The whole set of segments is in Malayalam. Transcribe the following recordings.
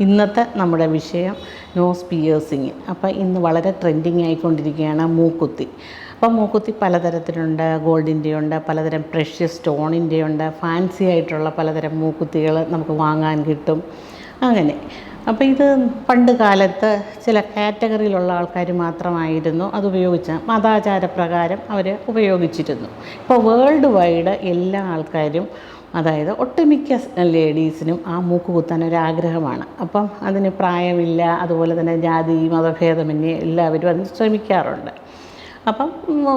ഇന്നത്തെ നമ്മുടെ വിഷയം നോസ് പിയേഴ്സിങ് അപ്പോൾ ഇന്ന് വളരെ ട്രെൻഡിങ് ആയിക്കൊണ്ടിരിക്കുകയാണ് മൂക്കുത്തി. അപ്പോൾ മൂക്കുത്തി പലതരത്തിലുണ്ട് ഗോൾഡിന്റെ ഉണ്ട് പലതരം പ്രഷ്യസ് സ്റ്റോണിന്റെ ഉണ്ട് ഫാൻസി ആയിട്ടുള്ള പലതരം മൂക്കുത്തികൾ നമുക്ക് വാങ്ങാൻ കിട്ടും. അങ്ങനെ. അപ്പോൾ ഇത് പണ്ട് കാലത്ത് ചില കാറ്റഗറിയിലുള്ള ആൾക്കാർ മാത്രമായിരുന്നു അത് ഉപയോഗിച്ച മതാചാരപ്രകാരം അവർ ഉപയോഗിച്ചിരുന്നു. ഇപ്പോൾ വേൾഡ് വൈഡ് എല്ലാ ആൾക്കാരും അതായത് ഒട്ടുമിക്ക ലേഡീസിനും ആ മൂക്ക് കുത്താൻ ഒരാഗ്രഹമാണ്. അപ്പം അതിന് പ്രായമില്ല അതുപോലെ തന്നെ ജാതി മതഭേദമന്യേ എല്ലാവരും അതിന് ശ്രമിക്കാറുണ്ട്. അപ്പം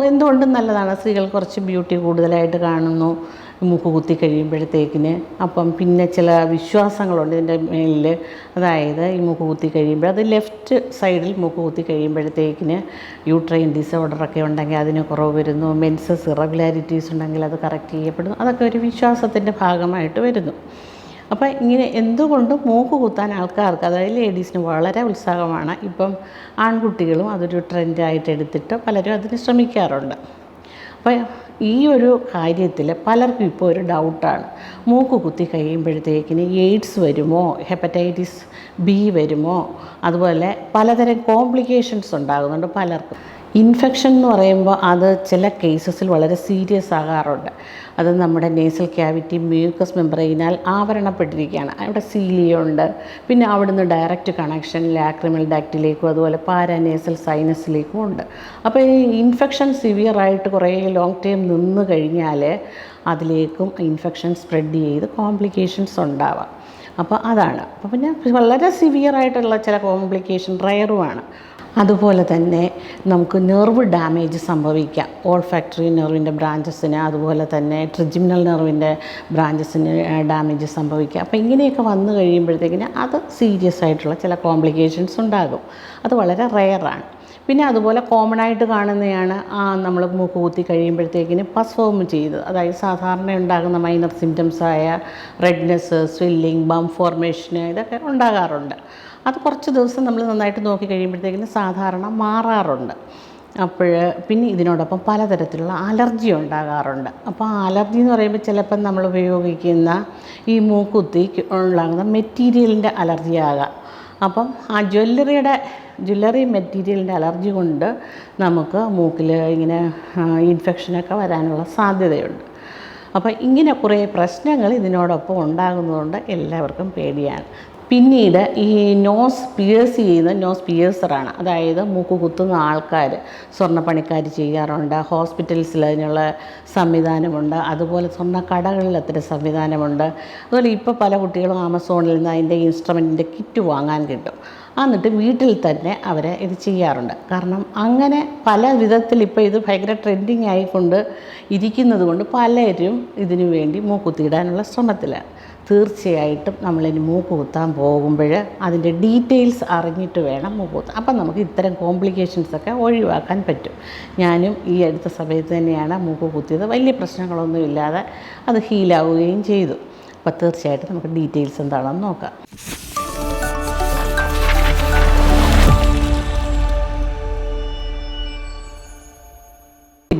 എന്തുകൊണ്ടും നല്ലതാണ്. സ്ത്രീകൾ കുറച്ച് ബ്യൂട്ടി കൂടുതലായിട്ട് കാണുന്നു. മൂക്ക് കുത്തി കഴിയുമ്പോഴത്തേക്കിന് അപ്പം പിന്നെ ചില വിശ്വാസങ്ങളുണ്ട് ഇതിന്റെ മേലിൽ. അതായത് ഈ മൂക്ക് കുത്തി കഴിയുമ്പോൾ അത് ലെഫ്റ്റ് സൈഡിൽ മൂക്ക് കുത്തി കഴിയുമ്പോഴത്തേക്കിന് യൂട്രൈൻ ഡിസോർഡറൊക്കെ ഉണ്ടെങ്കിൽ അതിന് കുറവ് വരുന്നു. മെൻസസ് ഇറഗുലാരിറ്റീസ് ഉണ്ടെങ്കിൽ അത് കറക്റ്റ് ചെയ്യപ്പെടുന്നു. അതൊക്കെ ഒരു വിശ്വാസത്തിന്റെ ഭാഗമായിട്ട് വരുന്നു. അപ്പോൾ ഇങ്ങനെ എന്തുകൊണ്ടും മൂക്ക് കുത്താൻ ആൾക്കാർക്ക് അതായത് ലേഡീസിന് വളരെ ഉത്സാഹമാണ്. ഇപ്പം ആൺകുട്ടികളും അതൊരു ട്രെൻഡായിട്ട് എടുത്തിട്ട് പലരും അതിന് ശ്രമിക്കാറുണ്ട്. അപ്പോൾ ഈ ഒരു കാര്യത്തിൽ പലർക്കും ഇപ്പോൾ ഒരു ഡൗട്ടാണ്. മൂക്ക് കുത്തി കഴിയുമ്പോഴത്തേക്കിന് എയ്ഡ്സ് വരുമോ? ഹെപ്പറ്റൈറ്റിസ് ബി വരുമോ? അതുപോലെ പലതരം കോംപ്ലിക്കേഷൻസ് ഉണ്ടാകുന്നുണ്ട് പലർക്കും. ഇൻഫെക്ഷൻ എന്ന് പറയുമ്പോൾ അത് ചില കേസസിൽ വളരെ സീരിയസ് ആകാറുണ്ട്. അത് നമ്മുടെ നേസൽ ക്യാവിറ്റി മ്യൂക്കസ് മെമ്പറൈനാൽ ആവരണപ്പെട്ടിരിക്കുകയാണ്. അവിടെ സീലിയുണ്ട് പിന്നെ അവിടുന്ന് ഡയറക്റ്റ് കണക്ഷൻ ലാക്രിമൽ ഡാക്റ്റിലേക്കും അതുപോലെ പാരാനേസൽ സൈനസിലേക്കും ഉണ്ട്. അപ്പോൾ ഈ ഇൻഫെക്ഷൻ സിവിയറായിട്ട് കുറേ ലോങ് ടൈം നിന്ന് കഴിഞ്ഞാൽ അതിലേക്കും ഇൻഫെക്ഷൻ സ്പ്രെഡ് ചെയ്ത് കോംപ്ലിക്കേഷൻസ് ഉണ്ടാവാം. അപ്പോൾ അതാണ്. അപ്പോൾ പിന്നെ വളരെ സിവിയറായിട്ടുള്ള ചില കോംപ്ലിക്കേഷൻ റയറുമാണ് അതുപോലെ തന്നെ നമുക്ക് നെർവ് ഡാമേജ് സംഭവിക്കാം. ഓൾ ഫാക്ടറി നെർവിന്റെ ബ്രാഞ്ചസിന് അതുപോലെ തന്നെ ട്രിജിമിനൽ നെർവിന്റെ ബ്രാഞ്ചസിന് ഡാമേജ് സംഭവിക്കാം. അപ്പോൾ ഇങ്ങനെയൊക്കെ വന്നു കഴിയുമ്പോഴത്തേക്കിന് അത് സീരിയസ് ആയിട്ടുള്ള ചില കോംപ്ലിക്കേഷൻസ് ഉണ്ടാകും. അത് വളരെ റെയറാണ് പിന്നെ അതുപോലെ കോമൺ ആയിട്ട് കാണുന്നതാണ് ആ നമ്മൾ മൂക്ക് കുത്തി കഴിയുമ്പോഴത്തേക്കിന് പസ്ഫോം ചെയ്ത്. അതായത് സാധാരണ ഉണ്ടാകുന്ന മൈനർ സിംറ്റംസ് ആയ റെഡ്നെസ് സ്വില്ലിംഗ് ബം ഫോർമേഷന് ഇതൊക്കെ ഉണ്ടാകാറുണ്ട്. അത് കുറച്ച് ദിവസം നമ്മൾ നന്നായിട്ട് നോക്കി കഴിയുമ്പോഴത്തേക്കിന് സാധാരണ മാറാറുണ്ട്. അപ്പോൾ പിന്നെ ഇതിനോടൊപ്പം പലതരത്തിലുള്ള അലർജി ഉണ്ടാകാറുണ്ട്. അപ്പോൾ ആ അലർജി എന്ന് പറയുമ്പോൾ ചിലപ്പം നമ്മൾ ഉപയോഗിക്കുന്ന ഈ മൂക്കുത്തി ഉണ്ടാകുന്ന മെറ്റീരിയലിന്റെ അലർജി ആകാം അപ്പം ആ ജ്വല്ലറിയുടെ ജ്വല്ലറി മെറ്റീരിയലിന്റെ അലർജി കൊണ്ട് നമുക്ക് മൂക്കിൽ ഇങ്ങനെ ഇൻഫെക്ഷനൊക്കെ വരാനുള്ള സാധ്യതയുണ്ട്. അപ്പോൾ ഇങ്ങനെ കുറേ പ്രശ്നങ്ങൾ ഇതിനോടൊപ്പം ഉണ്ടാകുന്നതുകൊണ്ട് എല്ലാവർക്കും പേടിയാണ്. പിന്നീട് ഈ നോസ് പിയേഴ്സ് ചെയ്യുന്ന നോസ് പിയേഴ്സറാണ് അതായത് മൂക്ക് കുത്തുന്ന ആൾക്കാർ സ്വർണപ്പണിക്കാർ ചെയ്യാറുണ്ട്. ഹോസ്പിറ്റൽസിൽ അതിനുള്ള സംവിധാനമുണ്ട്. അതുപോലെ സ്വർണ കടകളിൽ അത്തരം സംവിധാനമുണ്ട്. അതുപോലെ ഇപ്പോൾ പല കുട്ടികളും ആമസോണിൽ നിന്ന് അതിന്റെ ഇൻസ്ട്രുമെന്റിന്റെ കിറ്റ് വാങ്ങാൻ കിട്ടും. എന്നിട്ട് വീട്ടിൽ തന്നെ അവർ ഇത് ചെയ്യാറുണ്ട്. കാരണം അങ്ങനെ പല വിധത്തിൽ ഇപ്പോൾ ഇത് ഭയങ്കര ട്രെൻഡിങ് ആയിക്കൊണ്ട് ഇരിക്കുന്നത് കൊണ്ട് പലരും ഇതിനു വേണ്ടി മൂക്കുത്തിയിടാനുള്ള ശ്രമത്തിലാണ്. തീർച്ചയായിട്ടും നമ്മളിനി മൂക്ക് കുത്താൻ പോകുമ്പോൾ അതിന്റെ ഡീറ്റെയിൽസ് അറിഞ്ഞിട്ട് വേണം മൂക്ക് കുത്താൻ. അപ്പം നമുക്ക് ഇത്തരം കോംപ്ലിക്കേഷൻസൊക്കെ ഒഴിവാക്കാൻ പറ്റും. ഞാനും ഈ അടുത്ത സമയത്ത് തന്നെയാണ് മൂക്ക് കുത്തിയത്. വലിയ പ്രശ്നങ്ങളൊന്നുമില്ലാതെ അത് ഹീലാവുകയും ചെയ്തു. അപ്പോൾ തീർച്ചയായിട്ടും നമുക്ക് ഡീറ്റെയിൽസ് എന്താണെന്ന് നോക്കാം.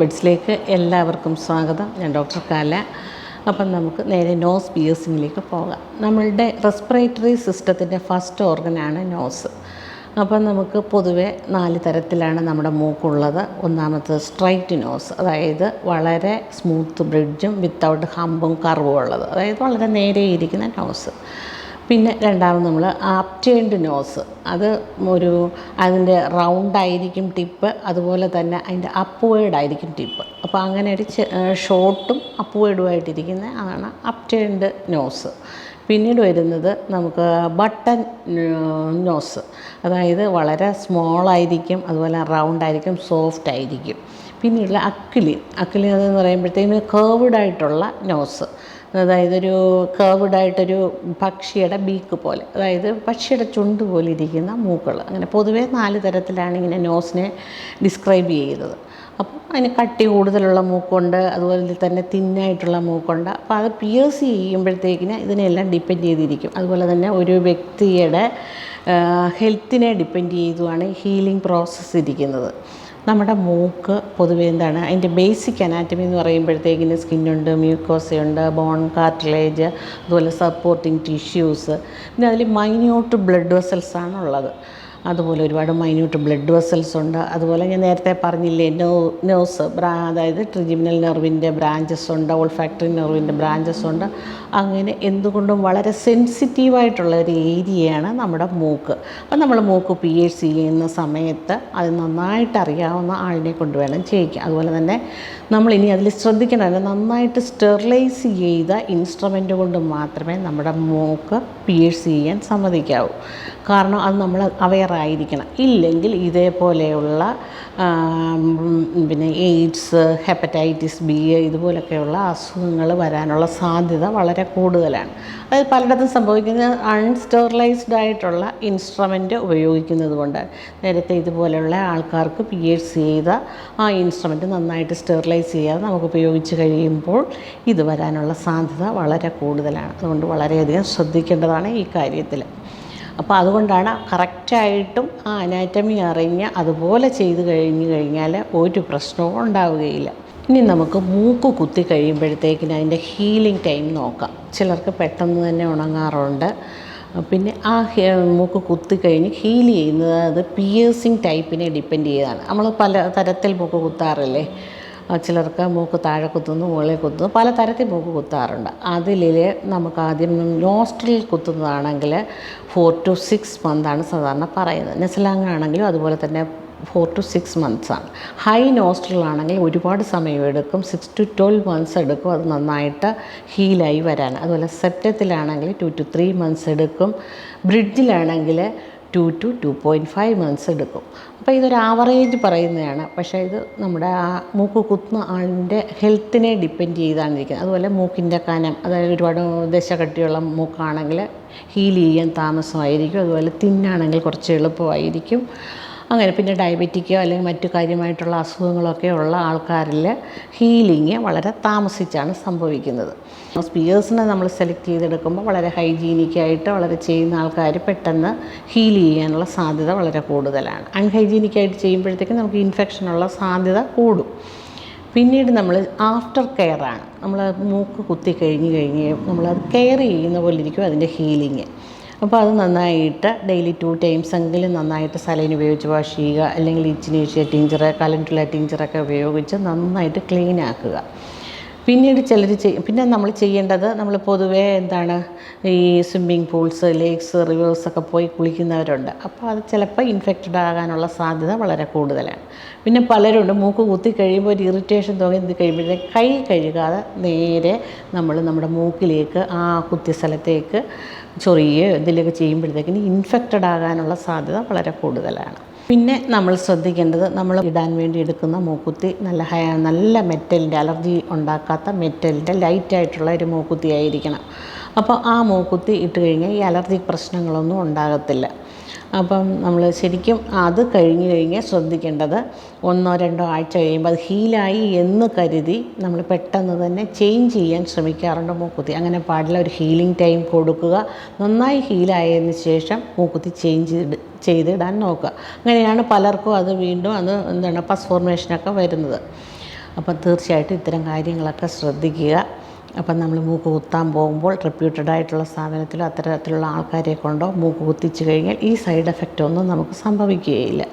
ബഡ്സിലേക്ക് എല്ലാവർക്കും സ്വാഗതം. ഞാൻ ഡോക്ടർ കാല. അപ്പം നമുക്ക് നേരെ നോസ് പിയേഴ്സിങ്ങിലേക്ക് പോകാം. നമ്മളുടെ റെസ്പിറേറ്ററി സിസ്റ്റത്തിന്റെ ഫസ്റ്റ് ഓർഗനാണ് നോസ് അപ്പം നമുക്ക് പൊതുവെ നാല് തരത്തിലാണ് നമ്മുടെ മൂക്കുള്ളത്. ഒന്നാമത്തെ സ്ട്രൈറ്റ് നോസ് അതായത് വളരെ സ്മൂത്ത് ബ്രിഡ്ജും വിത്തൗട്ട് ഹമ്പും കർവും ഉള്ളത്. അതായത് വളരെ നേരെ ഇരിക്കുന്ന നോസ് പിന്നെ രണ്ടാമത് നമ്മൾ ആപ്റ്റേൺഡ് നോസ് അത് ഒരു അതിന്റെ റൗണ്ടായിരിക്കും ടിപ്പ് അതുപോലെ തന്നെ അതിന്റെ ആയിരിക്കും ടിപ്പ് അപ്പോൾ അങ്ങനെ ഒരു ഷോർട്ടും അപ്വേഡുമായിട്ടിരിക്കുന്ന അതാണ് അപ്റ്റേൺഡ് നോസ് പിന്നീട് വരുന്നത് നമുക്ക് ബട്ടൺ നോസ് അതായത് വളരെ സ്മോൾ ആയിരിക്കും അതുപോലെ റൗണ്ട് ആയിരിക്കും സോഫ്റ്റ് ആയിരിക്കും. പിന്നീടുള്ള അക്കിളി അക്കിളി എന്ന് പറയുമ്പോഴത്തേക്കും കേവ്ഡായിട്ടുള്ള നോസ് അതായത് ഒരു കേവ്ഡായിട്ടൊരു പക്ഷിയുടെ ബീക്ക് പോലെ. അതായത് പക്ഷിയുടെ ചുണ്ട് പോലെ ഇരിക്കുന്ന മൂക്കൾ. അങ്ങനെ പൊതുവേ നാല് തരത്തിലാണ് ഇങ്ങനെ നോസിനെ ഡിസ്ക്രൈബ് ചെയ്തത് അപ്പം അതിന് കട്ടി കൂടുതലുള്ള മൂക്കുണ്ട് അതുപോലെ തന്നെ തിന്നായിട്ടുള്ള മൂക്കുണ്ട്. അപ്പോൾ അത് പിയേഴ്സ് ചെയ്യുമ്പോഴത്തേക്കിന് ഇതിനെല്ലാം ഡിപ്പെൻഡ് ചെയ്തിരിക്കും. അതുപോലെ തന്നെ ഒരു വ്യക്തിയുടെ ഹെൽത്തിനെ ഡിപ്പെൻഡ് ചെയ്തുമാണ് ഹീലിംഗ് പ്രോസസ്സ് ഇരിക്കുന്നത്. നമ്മുടെ മൂക്ക് പൊതുവെ എന്താണ് അതിന്റെ ബേസിക് അനാറ്റമി എന്ന് പറയുമ്പോഴത്തേക്കിന് സ്കിന്നുണ്ട് മ്യൂക്കോസയുണ്ട് ബോൺ കാർട്ടിലേജ് അതുപോലെ സപ്പോർട്ടിങ് ടിഷ്യൂസ് പിന്നെ അതിൽ മൈന്യൂട്ട് ബ്ലഡ് വെസൽസ് ആണ് ഉള്ളത് അതുപോലെ ഒരുപാട് മൈന്യൂട്ട് ബ്ലഡ് വെസൽസ് ഉണ്ട്. അതുപോലെ ഞാൻ നേരത്തെ പറഞ്ഞില്ലേ നോ നോസ് ബ്രാ അതായത് ട്രിജിമിനൽ നെർവിന്റെ ബ്രാഞ്ചസ് ഉണ്ട് ഓൾഫാക്ടറി നെർവിന്റെ ബ്രാഞ്ചസ് ഉണ്ട്. അങ്ങനെ എന്തുകൊണ്ടും വളരെ സെൻസിറ്റീവായിട്ടുള്ള ഒരു ഏരിയയാണ് നമ്മുടെ മൂക്ക്. അപ്പം നമ്മൾ മൂക്ക് പി എച്ച് സി ചെയ്യുന്ന സമയത്ത് അത് നന്നായിട്ട് അറിയാവുന്ന ആളിനെ കൊണ്ട് വേണം ചെയ്യിക്കുക അതുപോലെ തന്നെ നമ്മൾ ഇനി അതിൽ ശ്രദ്ധിക്കണം. നന്നായിട്ട് സ്റ്റെറിലൈസ് ചെയ്ത ഇൻസ്ട്രുമെന്റ് കൊണ്ട് മാത്രമേ നമ്മുടെ മൂക്ക് പി എച്ച് ചെയ്യാൻ സമ്മതിക്കാവൂ. കാരണം അത് നമ്മൾ അവെയർ ആയിരിക്കണം. ഇല്ലെങ്കിൽ ഇതേപോലെയുള്ള പിന്നെ എയ്ഡ്സ് ഹെപ്പറ്റൈറ്റിസ് ബി ഇതുപോലൊക്കെയുള്ള അസുഖങ്ങൾ വരാനുള്ള സാധ്യത വളരെ കൂടുതലാണ്. അത് പലയിടത്തും സംഭവിക്കുന്നത് അൺസ്റ്റെറിലൈസ്ഡ് ആയിട്ടുള്ള ഇൻസ്ട്രുമെന്റ് ഉപയോഗിക്കുന്നത് കൊണ്ട്. നേരത്തെ ഇതുപോലെയുള്ള ആൾക്കാർക്ക് പി എച്ച് ചെയ്ത ആ ഇൻസ്ട്രുമെന്റ് നന്നായിട്ട് സ്റ്റെറിലൈസ് ചെയ്യാതെ നമുക്ക് ഉപയോഗിച്ച് കഴിയുമ്പോൾ ഇത് വരാനുള്ള സാധ്യത വളരെ കൂടുതലാണ്. അതുകൊണ്ട് വളരെയധികം ശ്രദ്ധിക്കേണ്ടതാണ്. ഈ കാര്യത്തിൽ അപ്പോൾ അതുകൊണ്ടാണ് കറക്റ്റായിട്ടും ആ അനാറ്റമി അറിഞ്ഞ് അതുപോലെ ചെയ്ത് കഴിഞ്ഞ് കഴിഞ്ഞാൽ ഒരു പ്രശ്നവും ഉണ്ടാവുകയില്ല. ഇനി നമുക്ക് മൂക്ക് കുത്തി കഴിയുമ്പോഴത്തേക്കിന് അതിന്റെ ഹീലിംഗ് ടൈം നോക്കാം. ചിലർക്ക് പെട്ടെന്ന് തന്നെ ഉണങ്ങാറുണ്ട്. പിന്നെ ആ മൂക്ക് കുത്തി കഴിഞ്ഞ് ഹീൽ ചെയ്യുന്നത് അത് പിയേഴ്സിങ് ടൈപ്പിനെ ഡിപ്പെൻഡ് ചെയ്താണ്. നമ്മൾ പല തരത്തിൽ മൂക്ക് കുത്താറില്ലേ? ചിലർക്ക് മൂക്ക് താഴെ കുത്തുന്നു മുകളിൽ കുത്തുന്നു. പല തരത്തിൽ മൂക്ക് കുത്താറുണ്ട്. അതിൽ നമുക്ക് ആദ്യം നോസ്ട്രിൽ കുത്തുന്നതാണെങ്കിൽ ഫോർ ടു സിക്സ് മന്താണ് സാധാരണ പറയുന്നത്. നെസലാങ് ആണെങ്കിലും അതുപോലെ തന്നെ ഫോർ ടു സിക്സ് മന്ത്സാണ് ഹൈ നോസ്ട്രലാണെങ്കിൽ ഒരുപാട് സമയം എടുക്കും. സിക്സ് ടു ട്വൽവ് മന്ത്സ് എടുക്കും. അത് നന്നായിട്ട് ഹീലായി വരാൻ. അതുപോലെ സെപ്റ്റത്തിലാണെങ്കിൽ ടു ടു ത്രീ മന്ത്സ് എടുക്കും. ബ്രിഡ്ജിലാണെങ്കിൽ two to two point five months എടുക്കും. അപ്പോൾ ഇതൊരു ആവറേജ് പറയുന്നതാണ്. പക്ഷേ ഇത് നമ്മുടെ ആ മൂക്ക് കുത്തുന്ന ആളിന്റെ ഹെൽത്തിനെ ഡിപ്പെൻഡ് ചെയ്താണ് ഇരിക്കുന്നത്. അതുപോലെ മൂക്കിന്റെ കനം അതായത് ഒരുപാട് ദശകട്ടിയുള്ള മൂക്കാണെങ്കിൽ ഹീൽ ചെയ്യാൻ താമസമായിരിക്കും. അതുപോലെ തിന്നാണെങ്കിൽ കുറച്ച് എളുപ്പമായിരിക്കും. അങ്ങനെ പിന്നെ ഡയബറ്റിക്കോ അല്ലെങ്കിൽ മറ്റു കാര്യമായിട്ടുള്ള അസുഖങ്ങളൊക്കെ ഉള്ള ആൾക്കാരിൽ ഹീലിങ് വളരെ താമസിച്ചാണ് സംഭവിക്കുന്നത്. സ്പിയേഴ്സിനെ നമ്മൾ സെലക്ട് ചെയ്തെടുക്കുമ്പോൾ വളരെ ഹൈജീനിക്കായിട്ട് വളരെ ചെയ്യുന്ന ആൾക്കാർ പെട്ടെന്ന് ഹീൽ ചെയ്യാനുള്ള സാധ്യത വളരെ കൂടുതലാണ്. അൺഹൈജീനിക്കായിട്ട് ചെയ്യുമ്പോഴത്തേക്കും നമുക്ക് ഇൻഫെക്ഷനുള്ള സാധ്യത കൂടും. പിന്നീട് നമ്മൾ ആഫ്റ്റർ കെയറാണ്. നമ്മൾ മൂക്ക് കുത്തി കഴിഞ്ഞ് കഴിഞ്ഞ് നമ്മളത് കെയർ ചെയ്യുന്ന പോലെ ഇരിക്കും അതിന്റെ ഹീലിങ്. അപ്പോൾ അത് നന്നായിട്ട് ഡെയിലി ടു ടൈംസ് എങ്കിലും നന്നായിട്ട് സലൈൻ ഉപയോഗിച്ച് വാഷ് ചെയ്യുക അല്ലെങ്കിൽ ഇച്ചിനീഷ്യ ടീഞ്ചർ കലണ്ടുള്ള ടീഞ്ചറൊക്കെ ഉപയോഗിച്ച് നന്നായിട്ട് ക്ലീൻ ആക്കുക. പിന്നീട് ചിലർ ചെയ്യും പിന്നെ നമ്മൾ ചെയ്യേണ്ടത് നമ്മൾ പൊതുവേ എന്താണ് ഈ സ്വിമ്മിങ് പൂൾസ് ലേക്സ് റിവേഴ്സ് ഒക്കെ പോയി കുളിക്കുന്നവരുണ്ട്. അപ്പോൾ അത് ചിലപ്പോൾ ഇൻഫെക്റ്റഡ് ആകാനുള്ള സാധ്യത വളരെ കൂടുതലാണ്. പിന്നെ പലരുണ്ട് മൂക്ക് കുത്തി കഴിയുമ്പോൾ ഒരു ഇറിറ്റേഷൻ തോന്നി കഴിയുമ്പോഴത്തേക്ക് കൈ കഴുകാതെ നേരെ നമ്മൾ നമ്മുടെ മൂക്കിലേക്ക് ആ കുത്തിയ സ്ഥലത്തേക്ക് ചൊറിയോ എന്തെങ്കിലുമൊക്കെ ചെയ്യുമ്പോഴത്തേക്കിന് ഇൻഫെക്റ്റഡ് ആകാനുള്ള സാധ്യത വളരെ കൂടുതലാണ്. പിന്നെ നമ്മൾ ശ്രദ്ധിക്കേണ്ടത് നമ്മൾ ഇടാൻ വേണ്ടി എടുക്കുന്ന മൂക്കുത്തി നല്ല നല്ല മെറ്റലിന്റെ അലർജി ഉണ്ടാക്കാത്ത മെറ്റലിന്റെ ലൈറ്റായിട്ടുള്ള ഒരു മൂക്കുത്തി ആയിരിക്കണം അപ്പോൾ ആ മൂക്കുത്തി ഇട്ട് കഴിഞ്ഞാൽ ഈ അലർജി പ്രശ്നങ്ങളൊന്നും ഉണ്ടാകത്തില്ല. അപ്പം നമ്മൾ ശരിക്കും അത് കഴിഞ്ഞ് കഴിഞ്ഞ് ശ്രദ്ധിക്കേണ്ടത് ഒന്നോ രണ്ടോ ആഴ്ച കഴിയുമ്പോൾ അത് ഹീലായി എന്ന് കരുതി നമ്മൾ പെട്ടെന്ന് തന്നെ ചേഞ്ച് ചെയ്യാൻ ശ്രമിക്കാറുണ്ട് മൂക്കുത്തി. അങ്ങനെ പാടില്ല ഒരു ഹീലിംഗ് ടൈം കൊടുക്കുക. നന്നായി ഹീലായതിന് ശേഷം മൂക്കുത്തി ചേഞ്ച് ചെയ്തിടാൻ നോക്കുക. അങ്ങനെയാണ് പലർക്കും അത് വീണ്ടും അത് എന്താണ് പസ് ഫോർമേഷനൊക്കെ വരുന്നത്. അപ്പം തീർച്ചയായിട്ടും ഇത്തരം കാര്യങ്ങളൊക്കെ ശ്രദ്ധിക്കുക. അപ്പം നമ്മൾ മൂക്ക് കുത്താൻ പോകുമ്പോൾ റെപ്യൂട്ടഡ് ആയിട്ടുള്ള സ്ഥാപനത്തിലോ അത്തരത്തിലുള്ള ആൾക്കാരെ കൊണ്ടോ മൂക്ക് കുത്തിച്ച് കഴിഞ്ഞാൽ ഈ സൈഡ് എഫക്റ്റ് ഒന്നും നമുക്ക് സംഭവിക്കുകയില്ല.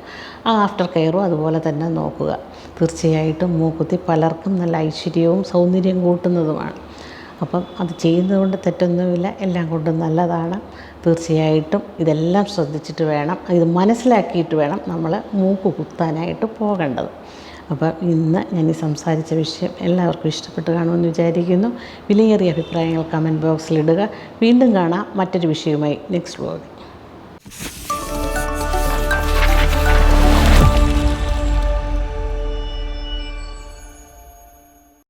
ആ ആഫ്റ്റർ കെയറും അതുപോലെ തന്നെ നോക്കുക. തീർച്ചയായിട്ടും മൂക്കുത്തി പലർക്കും നല്ല ഐശ്വര്യവും സൗന്ദര്യം കൂട്ടുന്നതുമാണ്. അപ്പം അത് ചെയ്യുന്നതുകൊണ്ട് തെറ്റൊന്നുമില്ല എല്ലാം കൊണ്ടും നല്ലതാണ്. തീർച്ചയായിട്ടും ഇതെല്ലാം ശ്രദ്ധിച്ചിട്ട് വേണം ഇത് മനസ്സിലാക്കിയിട്ട് വേണം നമ്മൾ മൂക്ക് കുത്താനായിട്ട് പോകേണ്ടത്. അപ്പം ഇന്ന് ഞാൻ ഈ സംസാരിച്ച വിഷയം എല്ലാവർക്കും ഇഷ്ടപ്പെട്ട് കാണുമെന്ന് വിചാരിക്കുന്നു. വിലയേറിയ അഭിപ്രായങ്ങൾ കമന്റ് ബോക്സിലിടുക വീണ്ടും കാണാം മറ്റൊരു വിഷയവുമായി. Next vlog